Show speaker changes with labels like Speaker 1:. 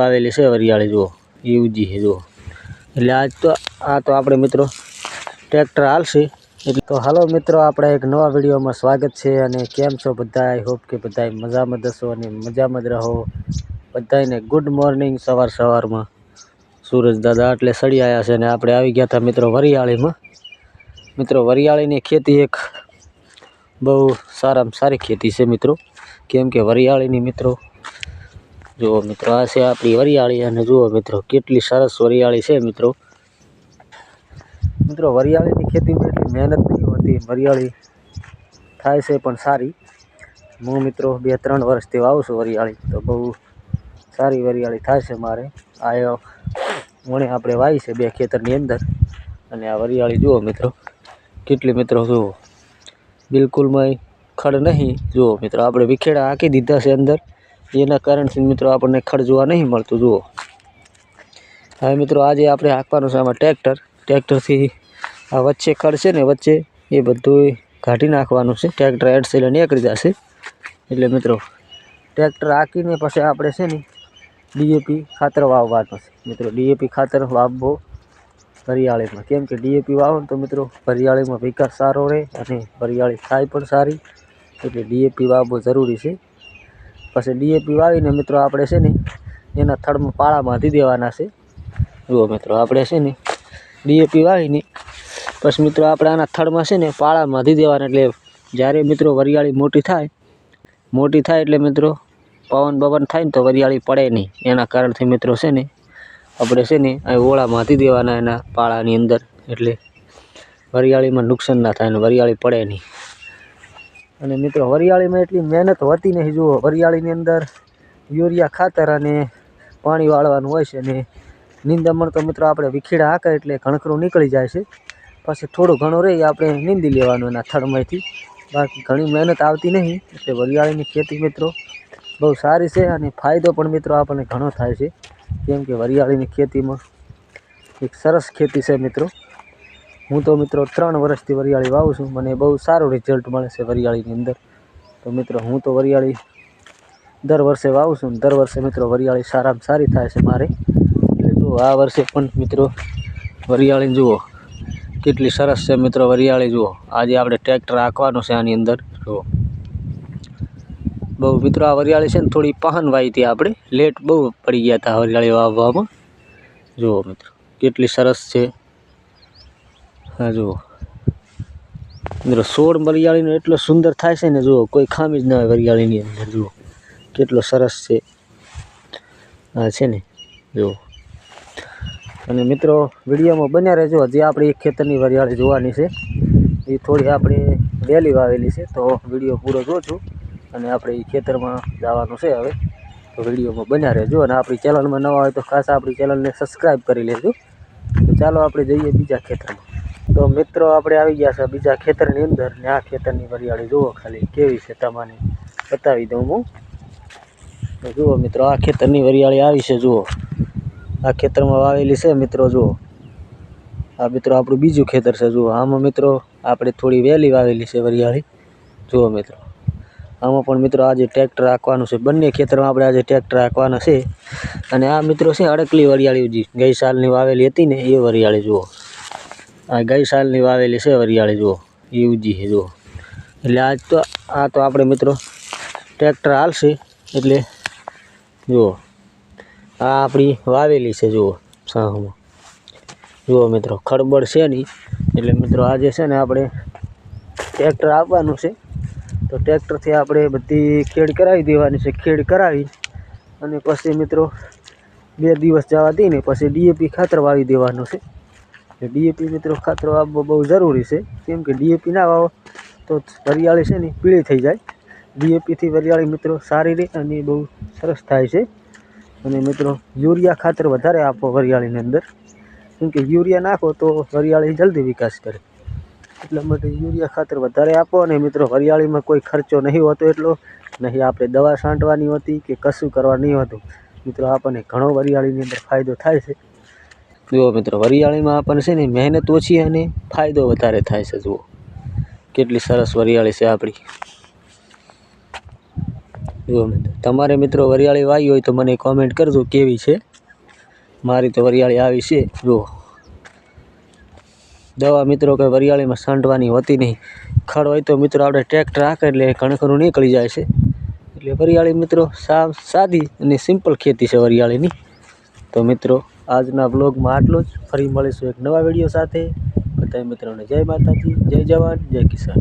Speaker 1: આવેલી છે વરિયાળી, જુઓ. યુજી છે, જુઓ. એટલે આજ તો, આ તો આપણે મિત્રો ટ્રેક્ટર હાલશે. એટલે તો હાલો મિત્રો, આપણે એક નવા વિડીયોમાં સ્વાગત છે અને કેમ છો બધા? આઈ હોપ કે બધા મજામાં દસો અને મજામાં જ રહો. બધાને ગુડ મોર્નિંગ સવાર સવારમાં. સૂરજ દાદા એટલે સડી આવ્યા છે અને આપણે આવી ગયા હતા મિત્રો વરિયાળીમાં. મિત્રો, વરિયાળીની ખેતી એક બહુ સારામાં સારી ખેતી છે મિત્રો. કેમ કે વરિયાળીની મિત્રો જુઓ મિત્રો, આ છે આપણી વરિયાળી અને જુઓ મિત્રો, કેટલી સરસ વરિયાળી છે મિત્રો. મિત્રો, વરિયાળીની ખેતીમાં એટલી મહેનત નહીં હોતી, વરિયાળી થાય છે પણ સારી. હું મિત્રો બે ત્રણ વર્ષથી વાવું છું વરિયાળી, તો બહુ સારી વરિયાળી થાય છે મારે. આ વણે આપણે વાવી છે બે ખેતરની અંદર. અને આ વરિયાળી જુઓ મિત્રો, કેટલી મિત્રો જુઓ. બિલકુલમાં ખડ નહીં. જુઓ મિત્રો, આપણે વિખેડા હાંકી દીધા છે અંદર. એના કારણથી મિત્રો આપણને ખડ જોવા નહીં મળતું, જુઓ. હવે મિત્રો આજે આપણે હાંકવાનું છે આમાં ટ્રેક્ટર. ટ્રેક્ટરથી આ વચ્ચે ખડ છે ને, વચ્ચે એ બધું કાઢી નાખવાનું છે. ટ્રેક્ટર એડ સેલે નીકળી જશે. એટલે મિત્રો, ટ્રેક્ટર હાંકીને પછી આપણે છે ને, ડીએપી ખાતર વાવવાનું છે. મિત્રો, ડીએપી ખાતર વાવવો હરિયાળીમાં. કેમ કે ડીએપી વાવો ને તો મિત્રો, હરિયાળીમાં વિકાસ સારો રહે અને હરિયાળી થાય પણ સારી. એટલે ડીએપી વાવવો જરૂરી છે. પછી ડીએપી વાવીને મિત્રો આપણે છે ને એના થડમાં પાળા બાંધી દેવાના છે. જુઓ મિત્રો, આપણે છે ને ડીએપી વાવીને પછી મિત્રો આપણે આના થડમાં છે ને પાળા બાંધી દેવાના એટલે જ્યારે મિત્રો વરિયાળી મોટી થાય મોટી થાય એટલે મિત્રો પવન બવન થાય ને તો વરિયાળી પડે નહીં. એના કારણથી મિત્રો છે ને આપણે છે ને અહીં ઓળા બાંધી દેવાના એના પાળાની અંદર એટલે વરિયાળીમાં નુકસાન ના થાય ને વરિયાળી પડે નહીં. અને મિત્રો, વરિયાળીમાં એટલી મહેનત હોતી નહીં. જુઓ, વરિયાળીની અંદર યુરિયા ખાતર અને પાણી વાળવાનું હોય છે અને નિંદામણ તો મિત્રો આપણે વિખીડા હાંકે એટલે ઘણખરું નીકળી જાય છે. પછી થોડું ઘણું રહી આપણે નીંદી લેવાનું એના થળમાંથી બાકી ઘણી મહેનત આવતી નહીં, એટલે વરિયાળીની ખેતી મિત્રો બહુ સારી છે અને ફાયદો પણ મિત્રો આપણને ઘણો થાય છે. કેમ કે વરિયાળીની ખેતીમાં એક સરસ ખેતી છે મિત્રો. હું તો મિત્રો ત્રણ વર્ષથી વરિયાળી વાવું છું. મને બહુ સારું રિઝલ્ટ મળે છે વરિયાળીની અંદર. તો મિત્રો હું તો વરિયાળી દર વર્ષે વાવું છું દર વર્ષે મિત્રો વરિયાળી સારામાં સારી થાય છે મારે. એટલે જુઓ આ વર્ષે પણ મિત્રો વરિયાળી જુઓ. કેટલી સરસ છે મિત્રો વરિયાળી જુઓ. આજે આપણે ટ્રેક્ટર હાંકવાનું છે આની અંદર. જુઓ. બહુ મિત્રો આ વરિયાળી છે ને થોડી પહન વાઈ હતી આપણે. લેટ બહુ પડી ગયા હતા વરિયાળી વાવવામાં. જુઓ મિત્રો, કેટલી સરસ છે. હા, જુઓ. મિત્રો સોળ વરિયાળીનો એટલો સુંદર થાય છે ને, જુઓ, કોઈ ખામી જ ના હોય વરિયાળીની અંદર, જુઓ. કેટલો સરસ છે. હા છે ને, જુઓ. અને મિત્રો, વિડીયોમાં બન્યા રહેજો. જે આપણી ખેતરની વરિયાળી જોવાની છે. એ થોડી આપણે વહેલી વાવેલી છે, તો વીડિયો પૂરો જોજો. અને આપણે એ ખેતરમાં જવાનું છે હવે. તો વિડીયોમાં બન્યા રહેજો. અને આપણી ચેનલમાં નવા હોય તો ખાસ આપણી ચેનલને સબસ્ક્રાઈબ કરી લેજો. તો ચાલો આપણે જઈએ બીજા ખેતરમાં. તો મિત્રો, આપણે આવી ગયા છે બીજા ખેતરની અંદર ને આ ખેતરની વરિયાળી જુઓ ખાલી કેવી છે તમાની બતાવી દઉં હું. તો જુઓ મિત્રો, આ ખેતરની વરિયાળી આવી છે, જુઓ. આ ખેતરમાં વાવેલી છે મિત્રો, જુઓ. આ મિત્રો આપણું બીજું ખેતર છે, જુઓ. આમાં મિત્રો, આપણે થોડી વહેલી વાવેલી છે વરિયાળી. જુઓ મિત્રો. આમાં પણ મિત્રો આજે ટ્રેક્ટર હાંકવાનું છે. બંને ખેતરમાં આપણે આજે ટ્રેક્ટર હાંકવાના છે. અને આ મિત્રો છે અડકલી વરિયાળી જે ગઈ સાલની વાવેલી હતી ને એ વરિયાળી, જુઓ. આ ગઈ સાલની વાવેલી છે વરિયાળી, જુઓ, એ ઉજી છે, જુઓ. એટલે આજ તો આ તો આપણે મિત્રો ટ્રેક્ટર હાલશે, એટલે જુઓ, આ આપણી વાવેલી છે, જુઓ, સાહમાં. જુઓ મિત્રો, ખડબડ છે નહીં, એટલે મિત્રો આજે છે ને આપણે ટ્રેક્ટર આપવાનું છે. તો ટ્રેક્ટરથી આપણે બધી ખેડ કરાવી દેવાની છે, ખેડ કરાવી અને પછી મિત્રો બે દિવસ જવા દઈને પછી ડીએપી ખાતર વાવી દેવાનું છે. એટલે ડીએપી મિત્રો ખાતર આપવો બહુ જરૂરી છે. કેમ કે ડીએપી ના વાવો તો વરિયાળી છે ને પીળી થઈ જાય. ડીએપીથી વરિયાળી મિત્રો સારી રહે અને બહુ સરસ થાય છે. અને મિત્રો યુરિયા ખાતર વધારે આપો વરિયાળીની અંદર. કેમ કે યુરિયા નાખો તો વરિયાળી જલ્દી વિકાસ કરે. એટલા માટે યુરિયા ખાતર વધારે આપો અને મિત્રો વરિયાળીમાં કોઈ ખર્ચો નહીં હોતો એટલો. નહીં આપણે દવા છાંટવાની હોતી કે કશું કરવા નહીં હોતું. મિત્રો આપણને ઘણો વરિયાળીની અંદર ફાયદો થાય છે. જુઓ મિત્રો, વરિયાળીમાં આપણને છે ને મહેનત ઓછી અને ફાયદો વધારે થાય છે, જુઓ. કેટલી સરસ વરિયાળી છે આપણી. જુઓ મિત્રો, તમારે મિત્રો વરિયાળી વાવી હોય તો મને કોમેન્ટ કરજો કેવી છે. મારી તો વરિયાળી આવી છે, જુઓ. દવા મિત્રો કે વરિયાળીમાં છાંટવાની હોતી નહીં. ખડ હોય તો મિત્રો આપણે ટ્રેક્ટર રાખે એટલે કણખરું નીકળી જાય છે. એટલે વરિયાળી મિત્રો સાવ સાદી અને સિમ્પલ ખેતી છે વરિયાળીની. તો મિત્રો આજના બ્લોગમાં આટલું જ. ફરી મળીશું એક નવા વીડિયો સાથે. બધા મિત્રોને જય માતાજી, જય જવાન, જય કિસાન.